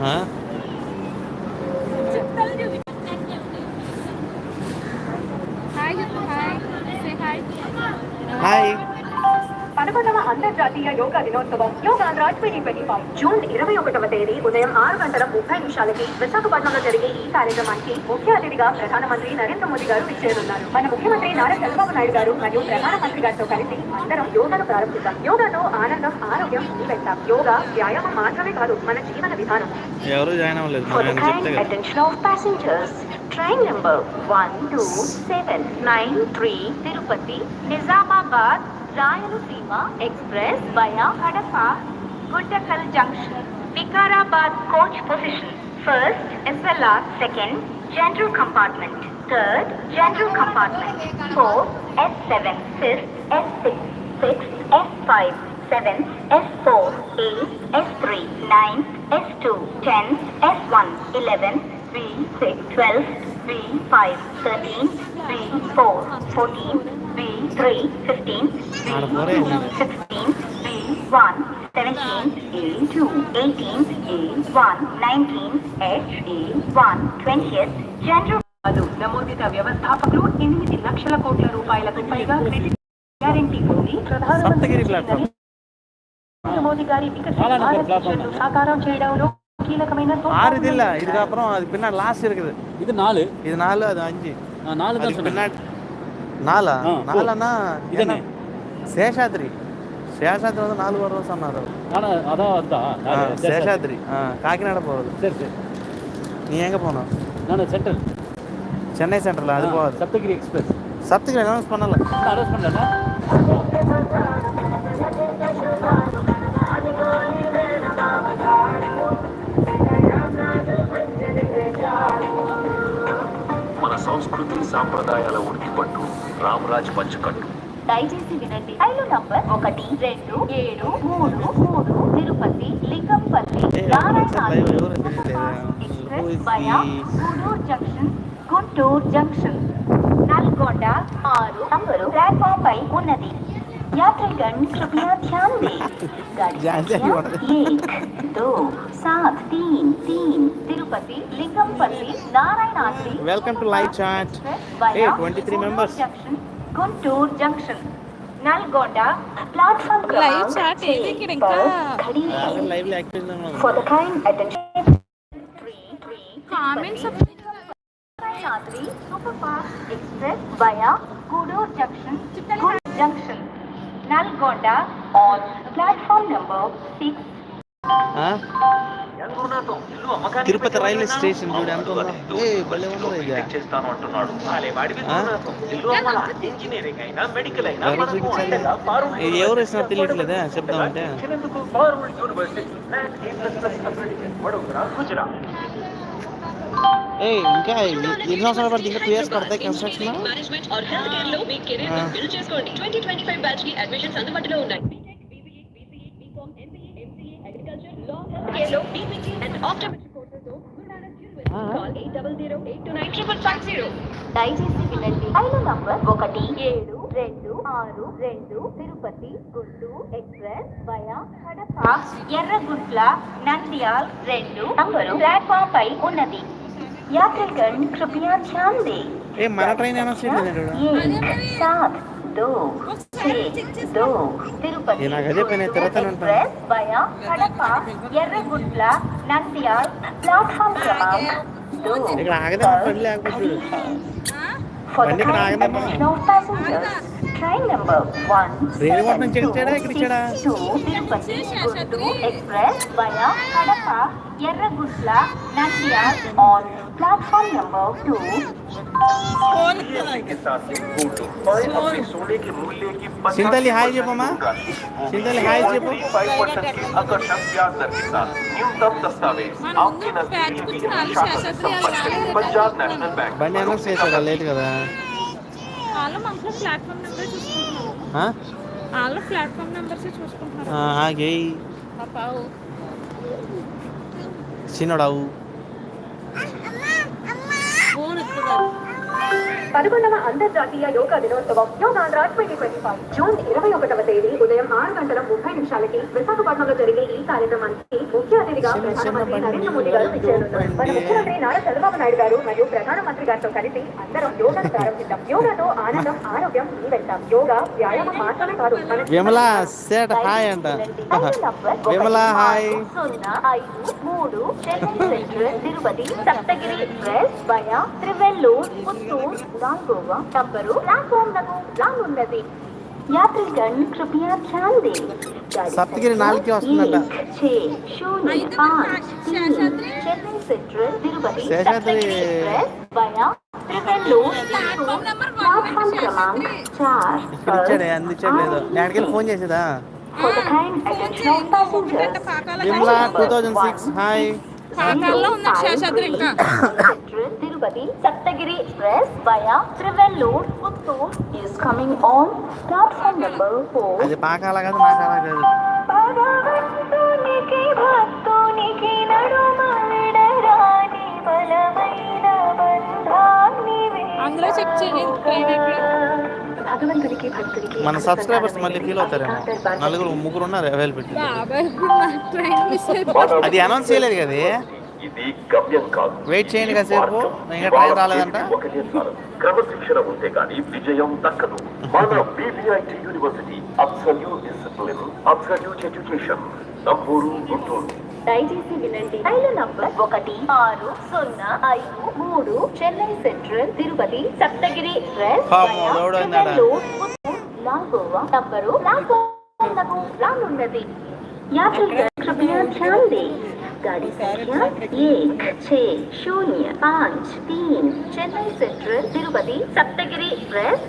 嗯 పదకొండవ అంతర్జాతీయ యోగా దినోత్సవం Yogandhra twenty twenty five June ఇరవై ఒకటవ తేదీ ఉదయం ఆరు గంటల ముప్పై నిమిషాలకి విశాఖపట్నంలో జరిగే ఈ కార్యక్రమానికి ముఖ్య అతిథిగా ప్రధానమంత్రి నరేంద్ర మోదీ గారు విచ్చేరున్నారు మన ముఖ్యమంత్రి నారా చంద్రబాబు నాయుడు గారు మరియు ప్రధానమంత్రి గారితో కలిసి అందరం యోగాను ప్రారంభిద్దాం. యోగాతో ఆనందం ఆరోగ్యం వెంటాం యోగా వ్యాయామం మాత్రమే కాదు మన జీవన విధానం. ఎవరు జాయిన్ అవ్వలేదు? For మనం the ఏమైనా kind చెప్తే కదా. attention of passengers, train number Rayalaseema Express via Hadapa, Guntakal Junction, Vikarabad coach position. First, SLR. Second, general compartment. Third, general compartment. Fourth, S7. Fifth, S6. Sixth, S5. Seventh, S4. Eighth, S3. Ninth, S2. Tenth, S1. Eleventh, V6. Twelve V5. Thirteen V4. Fourteen. ఆడ పోరే 2, 16th, 3, 1, 17th, A2, 18th, A1, 19th, HA1, 20th, General కాదు నమోదిత వ్యవస్థాపకులు ఎనిమిది లక్షల కోట్ల రూపాయలకు పైగా క్రెడిట్ గ్యారంటీ ఉంది సప్తగిరి ప్లాట్ఫామ్ నరేంద్ర మోదీ గారి వికసిత ஆனா, భారత్ platform. విజన్ను సాకారం చేయడంలో కీలకమైన ஆறு இது இல்ல இதுக்கு அப்புறம் அது பின்னாடி லாஸ்ட் இருக்குது இது நாலு இது நாலு அது அஞ்சு ஆ, நாலு தான் அதுக்கு சொன்னேன் பின்னாடி நாலா ஆ, நாலானா இது என்ன என்ன? சேஷாத்ரி சேஷாத்ரி வந்து நாலு வருஷம் சொன்னார் அவர். ஆனா அதான் அதுதான் ஆ, நாலு. சரி, சரி. சேஷாத்ரி ஆ காக்கிநாடா போகிறது சரி சரி நீ எங்கே போகணும் நான் சென்ட்ரல் சென்னை சென்ட்ரல் அது போகாது சப்தகிரி எக்ஸ்பிரஸ் சப்துக்கு அனௌன்ஸ் பண்ணல அரெஸ்ட் பண்ணல రామరాజ్ పంచకట్టు దయచేసి వినండి రైలు నంబర్ ఒకటి రెండు ఏడు మూడు మూడు తిరుపతి లింగంపల్లి ఏ, నారాయణ ఎవరు ఎవరు తెలియట్లేదు. Express Who is via the- Gudur junction Guntur junction Nalgonda ఆరు నంబరు ప్లాట్ఫామ్ పై ఉన్నది यात्रीगण कृपया ध्यान दें गाड़ी जानते ही संख्या होना। एक दो सात तीन तीन Tirupati Lingampalli Narayanadri Welcome to live chat. via Hey, 23 members. Junction Guntur junction Nalgonda platform Live chat ఏది ఇక్కడ ఇంకా? Live active For the kind attention. Three, three, Comments Tirupati, Naradri Superfast Express via Kudur Junction, Kudur Junction, Nalgonda on platform number six. Tirupati railway station చూడు ఎంత ఉందో. ఏ భలే ఉందో ఇది. చేస్తాను అంటున్నాడు. అలే వాడి ఆ? ఇల్లు అమ్మాలా ఇంజనీరింగ్ అయినా మెడికల్ అయినా ఎవరు వేసినారో తెలియట్లేదా? Forward university. ఏ ఇంకా ఎన్ని సంవత్సరాలు పడుతుంది? ఇంకా టూ ఇయర్స్ పడతాయి కన్స్ట్రక్షన్ మేనేజ్మెంట్ ఆర్ హెల్త్ కేర్లో మీ కెరీర్. బిల్డ్ చేసుకోండి. ట్వంటీ ట్వంటీ ఫైవ్ బ్యాచ్కి అడ్మిషన్స్ అందుబాటులో ఉన్నాయి. దయచేసి వినండి రైలు నంబర్ ఒకటి ఏడు రెండు ఆరు రెండు తిరుపతి గుంటూరు ఎక్స్ప్రెస్ వయా కడప ఎర్రగుంట్ల నంద్యాల్ రెండు నంబరు ప్లాట్ఫామ్ పై ఉన్నది యాత్రికన్ కృపయా ధ్యాన్ దే ఏ మన ట్రైన్ అనౌన్స్ చేయలేదు एक सात दो छः दो तिरुपति ये నాకు అదే పని తిరుగుతాను ఇక్కడ ఆగదే పని లేకపోతే బండి ఇక్కడ ఆగదే ఆగదమ్మా. attention of passengers, train number one Renigunta నుంచి ఎక్కించాడా, ఎక్కించాడా? to Tirupati Guntur express via Kadapa Erraguntla Nandyal on platform number two के साथ ही फोटो और अपने सोने के मूल्य की సింతలి హాయ్ చెప్పమ్మా సింతలి హాయ్ చెప్పు फाइव परसेंट की आकर्षक ब्याज दर के साथ न्यूनतम दस्तावेज మన आपके ముందు బ్యాచ్ नजदीकी కూర్చుని వాళ్ళు शाखा से శాస్త్రి संपर्क करें వాళ్ళు पंजाब नेशनल बैंक బండి అనౌన్స్ చేశాడా లేట్ కదా వాళ్ళు మనకు ప్లాట్ఫామ్ నెంబర్ చూసుకుంటున్నారు? వాళ్ళు ప్లాట్ఫామ్ నెంబర్స్ చూసుకుంటున్నారు. పాపావు చిన్నడావు. పదకొండవ అంతర్జాతీయ యోగా దినోత్సవం Yogandhra twenty twenty five June ఇరవై ఒకటవ తేదీ ఉదయం ఆరు గంటల ముప్పై నిమిషాలకి విశాఖపట్నంలో జరిగే ఈ కార్యక్రమానికి ముఖ్య అతిథిగా ప్రధానమంత్రి నరేంద్ర మోదీ గారు విచ్చేయనున్నారు. మన ముఖ్యమంత్రి నారా చంద్రబాబు నాయుడు గారు మరియు ప్రధానమంత్రి గారితో కలిసి అందరం యోగాను ప్రారంభిద్దాం యోగాతో ఆనందం ఆరోగ్యం మీ వెంట యోగా వ్యాయామం సేట హాయ్ అంట. విమల హాయ్. మూడు central Tirupati Saptagiri express via Tiruvallur Puttur రాంగోవా టబ్బరు రాంగోమ్లకు రాంగున్నది యాత్రికన్ కృపయా ధ్యాన్ దే సప్తగిరి నాలుగుకి వస్తుందట. శేషాద్రి. తిరుపతి సప్తగిరి ఎక్స్ప్రెస్ త్రివెల్లూర్ ఇక్కడ అందించట్లేదు నేను ఫోన్ చేసేదా? Vimla two thousand six. Hi. Tirupati Saptagiri express via Tiruvallur Puttur is coming on platform number four అది పాకాల కాదు మాకాల కాదు. భక్తునికి మన సబ్స్క్రైబర్స్ మళ్ళీ ఫీల్ అవుతారేమో. నలుగురు ముగ్గురు ఉన్నారు అవైలబిలిటీ అది అనౌన్స్ చేయలేదు కదా. ఇది గమ్యం కాదు. వెయిట్ చేయండి కాసేపు. ఇంకా ట్రైన్ రాలేదంట. క్రమశిక్షణ ఉంటే గానీ విజయం దక్కదు. మన B B I T university absolute discipline absolute education Namburu Guntur. దయచేసి వినండి రైలు నంబర్ ఒకటి ఆరు సున్నా ఐదు మూడు చెన్నై సెంట్రల్ తిరుపతి సప్తగిరి ఎక్స్ప్రెస్ పాపం, ఎవడో ఉన్నాడా? లాంగోవా నంబరు ప్లాట్ఫామ్ రానున్నది यात्रीगण कृपया ध्यान दें गाड़ी संख्या एक छः शून्य पाँच तीन चेन्नई सेंट्रल तिरुपति सप्तगिरी एक्सप्रेस